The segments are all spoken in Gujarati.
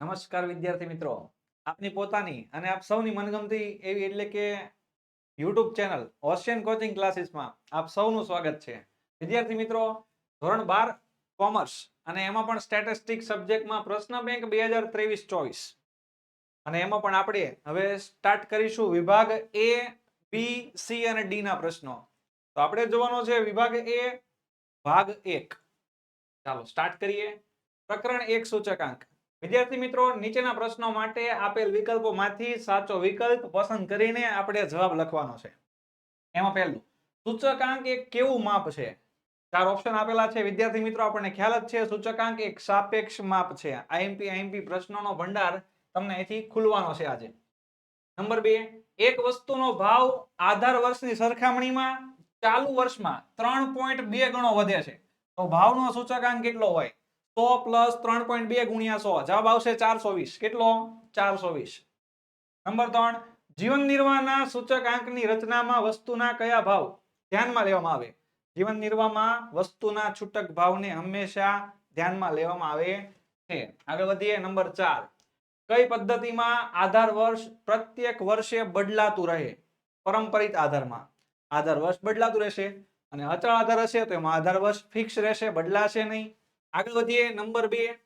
નમસ્કાર વિદ્યાર્થી મિત્રો. આપની પોતાની અને આપ સૌની મનગમતી એવી એટલે કે યુટ્યુબ ચેનલ ઓશિયન કોચિંગ ક્લાસીસમાં આપ સૌનું સ્વાગત છે. વિદ્યાર્થી મિત્રો, ધોરણ બાર, કોમર્સ અને એમાં પણ સ્ટેટિસ્ટિક સબ્જેક્ટમાં પ્રશ્ન બેંક બે હજાર ત્રેવીસ ચોવીસ. અને એમાં પણ આપણે હવે સ્ટાર્ટ કરીશું વિભાગ એ, બી, સી અને ડી ના પ્રશ્નો. તો આપણે જોવાનો છે વિભાગ એ, ભાગ એક. ચાલો, સ્ટાર્ટ કરીએ. પ્રકરણ એક સૂચકાંક. વિદ્યાર્થી મિત્રો, નીચેના પ્રશ્નો માટે આપેલ વિકલ્પોમાંથી સાચો વિકલ્પ પસંદ કરીને આપણે જવાબ લખવાનો છે. એમાં પહેલું, સૂચકાંક એક કેવું માપ છે? ચાર ઓપ્શન આપેલા છે. વિદ્યાર્થી મિત્રો, આપણને ખ્યાલ જ છે, સૂચકાંક એક સાપેક્ષ માપ છે. આઈએમપી આઈએમપી પ્રશ્નોનો ભંડાર તમને અહીંથી ખુલવાનો છે આજે. નંબર બે, એક વસ્તુનો ભાવ આધાર વર્ષની સરખામણીમાં ચાલુ વર્ષમાં ત્રણ પોઈન્ટ બે ગણો વધે છે. તો ભાવનો સૂચકાંક કેટલો હોય? સો પ્લસ ત્રણ પોઈન્ટ બે ગુણ્યા સો. જવાબ આવશે ચારસો વીસ. કેટલો? ચારસો વીસ. નંબર ત્રણ, જીવન નિર્વાહના સૂચકાંકની રચનામાં વસ્તુના કયા ભાવ? ધ્યાનમાં લેવામાં આવે. જીવન નિર્વાહમાં વસ્તુના છૂટક ભાવને હંમેશા ધ્યાનમાં લેવામાં આવે છે. આગળ વધીએ, નંબર ચાર. કઈ પદ્ધતિમાં આધાર વર્ષ પ્રત્યેક વર્ષે બદલાતું રહે? પરંપરિત આધારમાં. આધાર વર્ષ બદલાતું રહેશે અને અચળ આધાર હશે તો એમાં આધાર વર્ષ ફિક્સ રહેશે, બદલાશે નહીં. આગળ વધીએ, નંબર બે.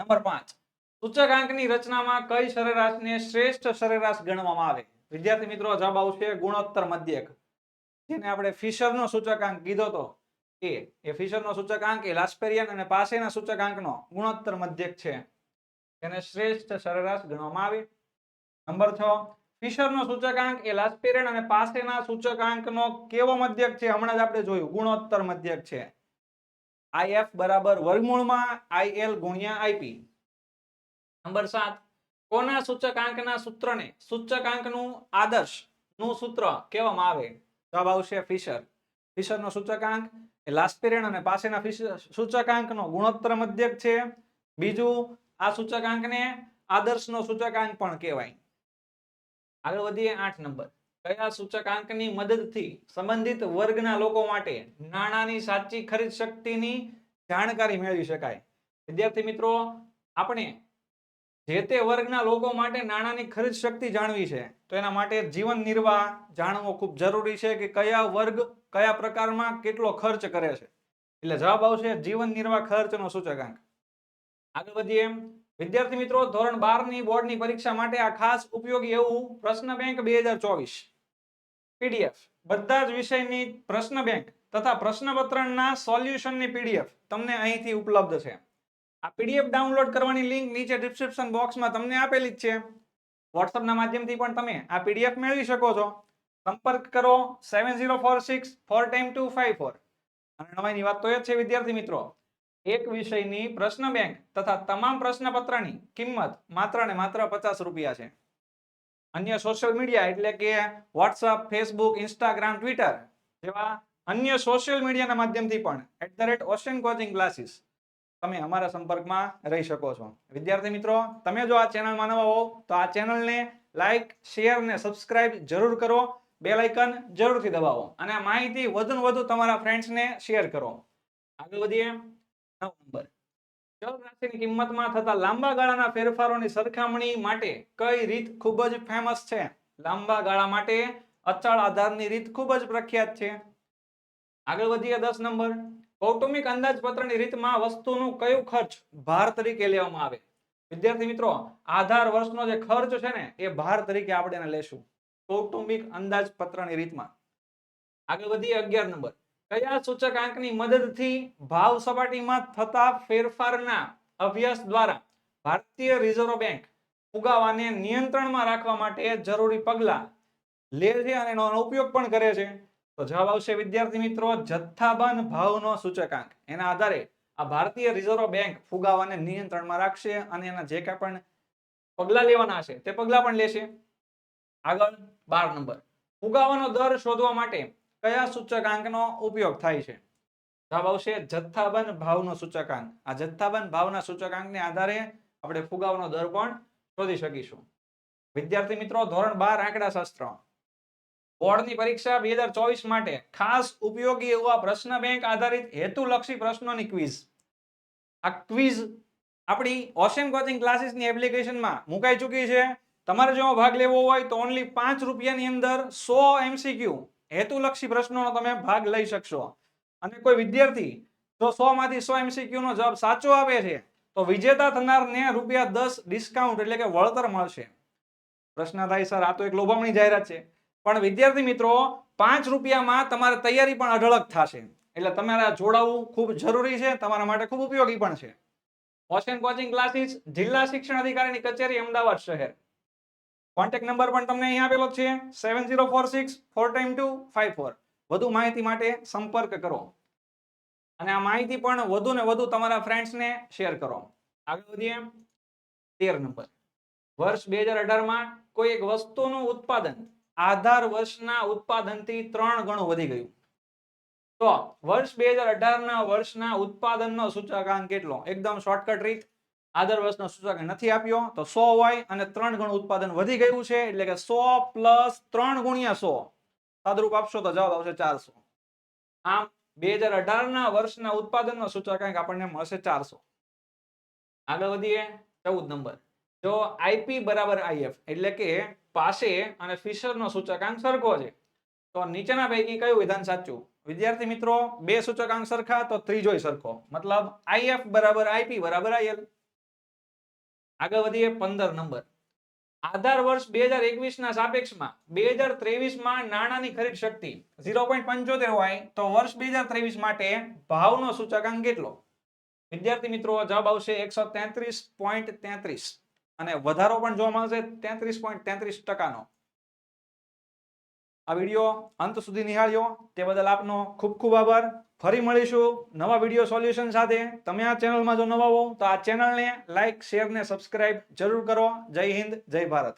નંબર પાંચ. સૂચકાંકની રચનામાં કઈ સરેરાશને શ્રેષ્ઠ સરેરાશ ગણવામાં આવે? વિદ્યાર્થી મિત્રો, જવાબ આવશે ગુણોત્તર મધ્યક. જેને આપણે ફિશરનો સૂચકાંક કીધો તો. એ એ ફિશરનો સૂચકાંક એ લાસ્પેરિયન અને પાસેના સૂચકાંકનો ગુણોત્તર મધ્યક છે. તેને શ્રેષ્ઠ સરેરાશ ગણવામાં આવે. નંબર છ, ફિશરનો સૂચકાંક એ લાસ્પેરિયન અને પાસેના સૂચકાંકનો કેવો મધ્યક છે? હમણાં જ આપણે જોયું, ગુણોત્તર મધ્યક છે. આઈએફ બરાબર વર્ગમૂળમાં આઈએલ ગુણ્યા આઈપી નંબર સાત, કોના સૂચકાંકના સૂત્રને સૂચકાંકનું આદર્શનું સૂત્ર કહેવામાં આવે? જવાબ આવશે ફિશર. ફિશરનો સૂચકાંક એ લાસ્પેરિયન અને પાસેના સૂચકાંકનો ગુણોત્તર મધ્યક છે. બીજું, આ સૂચકાંકને આદર્શનો સૂચકાંક પણ કહેવાય. આગળ વધીએ આઠ નંબર. કયા સૂચકાંકની મદદથી સંબંધિત વર્ગના લોકો માટે નાણાંની સાચી ખરીદ શક્તિની જાણકારી મેળવી શકાય? વિદ્યાર્થી મિત્રો, આપણે જે તે વર્ગના લોકો માટે નાણાંની ખરીદ શક્તિ જાણવી છે, તો એના માટે જીવન નિર્વાહ જાણવો ખૂબ જરૂરી છે કે કયા વર્ગ કયા પ્રકારમાં કેટલો ખર્ચ કરે છે. એટલે જવાબ આવશે જીવન નિર્વાહ ખર્ચનો સૂચકાંક આગળ વધીએ. વિદ્યાર્થી મિત્રો, ધોરણ બારની બોર્ડની પરીક્ષા માટે આ ખાસ ઉપયોગી એવું પ્રશ્ન બેંક બે હજાર ચોવીસ. પીડીએફ બધા જ વિષયની પ્રશ્ન બેંક તથા પ્રશ્નપત્રના સોલ્યુશનની પીડીએફ તમને અહીંથી ઉપલબ્ધ છે. આ પીડીએફ ડાઉનલોડ કરવાની લિંક નીચે ડિસ્ક્રિપ્શન બોક્સમાં તમને આપેલી જ છે. વોટ્સઅપના માધ્યમથી પણ તમે આ પીડીએફ મેળવી શકો છો. સંપર્ક કરો seven zero four six four time two five four. અને નવાઈની વાત તો એ છે, વિદ્યાર્થી મિત્રો. એક વિષયની પ્રશ્ન બેંક તથા તમામ પ્રશ્નપત્રની કિંમત માત્ર ને માત્ર પચાસ રૂપિયા છે. અન્ય સોશિયલ મીડિયા એટલે કે વોટ્સઅપ ફેસબુક ઇન્સ્ટાગ્રામ ટ્વિટર જેવા અન્ય સોશિયલ મીડિયાના માધ્યમથી પણ at the rate ocean coaching classes તમે અમારા સંપર્કમાં રહી શકો છો. વિદ્યાર્થી મિત્રો, તમે જો આ ચેનલમાં નવા હો, તો આ ચેનલને લાઇક શેર ને સબસ્ક્રાઇબ જરૂર કરો. બે લાઇકન જરૂરથી દબાવો અને માહિતી વધુ ને વધુ તમારા ફ્રેન્ડ્સને શેર કરો. આગળ વધીએ. નવ નંબર રાશિની કિંમતમાં થતા લાંબા ગાળાના ફેરફારોની સરખામણી માટે કઈ રીત ખૂબ જ ફેમસ છે? લાંબા ગાળા માટે અચળ આધારની રીત ખૂબ જ પ્રખ્યાત છે. આગળ વધીએ દસ નંબર. કૌટુંબિક અંદાજપત્રની રીતમાં વસ્તુનું કયું ખર્ચ ભાર તરીકે લેવામાં આવે? વિદ્યાર્થી મિત્રો, આધાર વર્ષનો જે ખર્ચ છે ને, એ ભાર તરીકે આપણે એને લેશું. કૌટુંબિક અંદાજપત્રની રીતમાં. આગળ વધીએ અગિયાર નંબર. કયા સૂચકાંકની મદદથી ભાવ સપાટીમાં થતા ફેરફારના અભ્યાસ દ્વારા ભારતીય રિઝર્વ બેંક ફુગાવાને નિયંત્રણમાં રાખવા માટે જરૂરી પગલાં લે છે અને એનો ઉપયોગ પણ કરે છે? તો જવાબ આવશે, વિદ્યાર્થી મિત્રો, જથ્થાબંધ ભાવનો સૂચકાંક. એના આધારે આ ભારતીય રિઝર્વ બેંક ફુગાવાને નિયંત્રણમાં રાખશે અને એના જે કાંઈ પણ પગલાં લેવાના હશે તે પગલાં પણ લેશે. આગળ બાર નંબર. ફુગાવાનો દર શોધવા માટે કયા સૂચકાંકનો ઉપયોગ થાય છે? જવાબ આવશે જથ્થાબંધ ભાવનો સૂચકાંક. આ જથ્થાબંધ ભાવના સૂચકાંકને આધારે આપણે ફુગાવાનો દર પણ શોધી શકીશું. વિદ્યાર્થી મિત્રો, ધોરણ બાર આંકડા શાસ્ત્ર બોર્ડની પરીક્ષા બે માટે ખાસ ઉપયોગી એવા પ્રશ્ન બેંક આધારિત હેતુલક્ષી પ્રશ્નોની ક્વિઝ. આ ક્વિઝ આપણી ઓશન કોચિંગ ક્લાસીસની એપ્લિકેશનમાં મુકાઈ ચૂકી છે. તમારે જો ભાગ લેવો હોય તો ઓનલી પાંચ રૂપિયાની અંદર સો એમસીક્યુ હેતુલક્ષી પ્રશ્નોનો તમે ભાગ લઈ શકશો. અને કોઈ વિદ્યાર્થી જો સો માંથી સો એમસીક્યુ નો જવાબ સાચો આપે છે, તો વિજેતા થનારને રૂપિયા દસ ડિસ્કાઉન્ટ એટલે કે વળતર મળશે. પ્રશ્ન થાય, સર, આ તો એક લોભામણી જાહેરાત છે. પણ વિદ્યાર્થી મિત્રો, પાંચ રૂપિયામાં તમારે તૈયારી પણ અઢળક થશે. એટલે તમારે જોડાવવું ખૂબ જરૂરી છે, તમારા માટે ખૂબ ઉપયોગી પણ છે. ઓશન કોચિંગ ક્લાસીસ જિલ્લા શિક્ષણ અધિકારીની કચેરી અમદાવાદ શહેર. કોન્ટેક્ટ નંબર પણ તમને અહીં આપેલો છે. Seven zero four six, four time two, five four. વધુ માહિતી માટે સંપર્ક કરો. અને આ માહિતી પણ વધુ ને વધુ તમારા ફ્રેન્ડ્સને શેર કરો. આગળ વધીએ. તેર નંબર. વર્ષ બે હજાર અઢારમાં કોઈ એક વસ્તુનું ઉત્પાદન આધાર વર્ષના ઉત્પાદનથી ત્રણ ગણું વધી ગયું. તો વર્ષ બે હજાર અઢારના વર્ષના ઉત્પાદનનો સૂચકાંક કેટલો? એકદમ શોર્ટકટ રીત. આધાર વર્ષનો સૂચક નથી આપ્યો, તો સો હોય અને ત્રણ ગણું ઉત્પાદન વધી ગયું છે, એટલે કે સો પ્લસ ત્રણ ગુણ્યા સો. સાદરૂપ આપશો તો જવાબ આવશે ચારસો. આમ બે હજાર અઢારના વર્ષના ઉત્પાદનનો સૂચકાંક આપણને મળશે ચારસો. આગળ વધીએ, ચૌદ નંબર. જો આઈપી બરાબર આઈએફ એટલે કે પાસે અને ફિશરનો સૂચકાંક સરખો છે, તો નીચેના પૈકી કયું વિધાન સાચું? વિદ્યાર્થી મિત્રો, બે સૂચકાંક સરખા, તો ત્રીજોય સરખો. મતલબ આઈએફ બરાબર આઈપી બરાબર આઈએલ આગળ વધીએ પંદર નંબર. આધાર વર્ષ બે હજાર એકવીસ ના સાપેક્ષમાં બે હજાર ત્રેવીસમાં નાણાંની ખરીદ શક્તિ ઝીરો પોઈન્ટ પંચોતેર હોય તો વર્ષ બે હજાર ત્રેવીસ માટે ભાવનો સૂચકાંક કેટલો? વિદ્યાર્થી મિત્રો, જવાબ આવશે એકસો તેત્રીસ પોઈન્ટ તેત્રીસ અને વધારો પણ જોવા મળશે તેત્રીસ પોઈન્ટ તેત્રીસ ટકાનો. આ વીડિયો અંત સુધી નિહાળ્યો. તે બદલ આપનો ખૂબ ખૂબ આભાર. ફરી મળીશું નવા વીડિયો સોલ્યુશન સાથે. તમે આ ચેનલમાં જો નવા હો, તો આ ચેનલને લાઈક શેર ને સબસ્ક્રાઇબ જરૂર કરો. જય હિન્દ, જય ભારત.